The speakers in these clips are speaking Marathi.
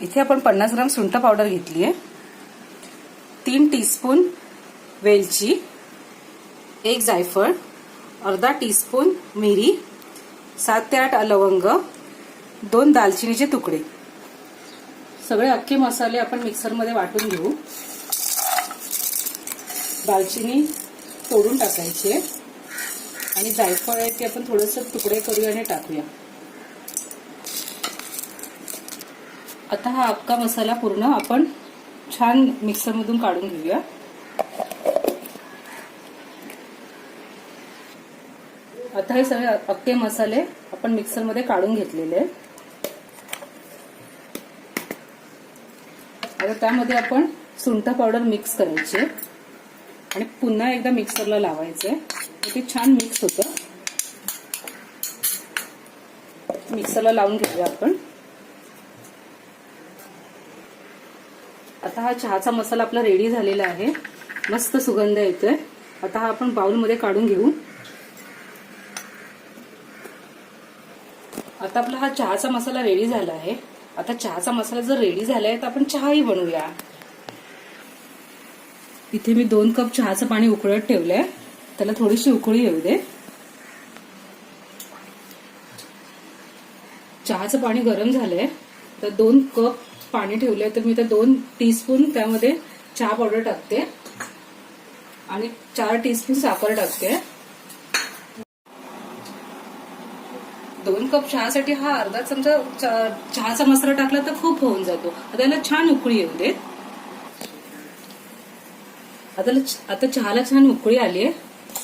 इथे आपण पन्नास ग्राम सुंठ पावडर घेतली आहे तीन टीस्पून वेलची एक जायफळ अर्धा टीस्पून मिरी सात ते आठ लवंग दोन दालचिनीचे तुकडे. सगळे अख्खे मसाले आपण मिक्सरमध्ये वाटून घेऊ. दालचिनी तोडून टाकायची आणि जायफळ आहे ते आपण थोडंसं तुकडे करूया आणि टाकूया. आता हा अख्खा मसाला पूर्ण आपण छान मिक्सरमधून काढून घेऊया. आता हे सगळे अक्के मसाले आपण मिक्सरमध्ये काढून घेतलेले आता त्यामध्ये आपण सुंठ पावडर मिक्स करायची आणि पुन्हा एकदा मिक्सरला लावायचे ते छान मिक्स होतं. मिक्सरला लावून घेऊया आपण. आता हा चहाचा मसाला आपला रेडी झालेला आहे. मस्त सुगंध येतोय. आता हा आपण बाउलमध्ये काढून घेऊ. आता आपला हा चहाचा मसाला रेडी झाला आहे. आता चहाचा मसाला जर रेडी झालाय तर आपण चहाही बनवूया. इथे मी दोन कप चहाचं पाणी उकळत ठेवलंय. त्याला थोडीशी उकळी येऊ दे. चहाचं पाणी गरम झालंय. तर दोन कप पाणी ठेवले तर मी तर दोन टीस्पून त्यामध्ये चहा पावडर टाकते. आणि चार टीस्पून साखर टाकते. दोन कप चहासाठी हा अर्धा चमचा चहाचा मसाला टाकला तर खूप होऊन जातो. आता त्याला छान उकळी येऊ दे. आता आता चहाला छान उकळी आली आहे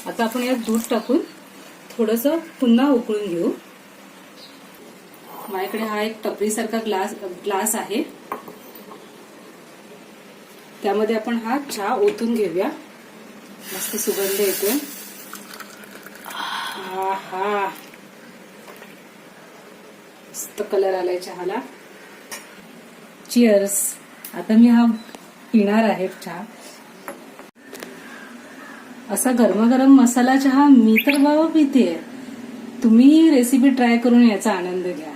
आता आपण यात दूध टाकून थोडस पुन्हा उकळून घेऊ. माझ्याकडे हा एक टपरीसारखा ग्लास ग्लास आहे. त्यामध्ये आपण हा चहा ओतून घेऊया. मस्त सुगंध येतोय. हा मस्त कलर आलाय चहाला. चिअर्स आता मी हा पिणार आहे चहा. असा गरमागरम मसाला चहा मी तर बाबा पिते तुम्ही रेसिपी ट्राय करून याचा आनंद घ्या.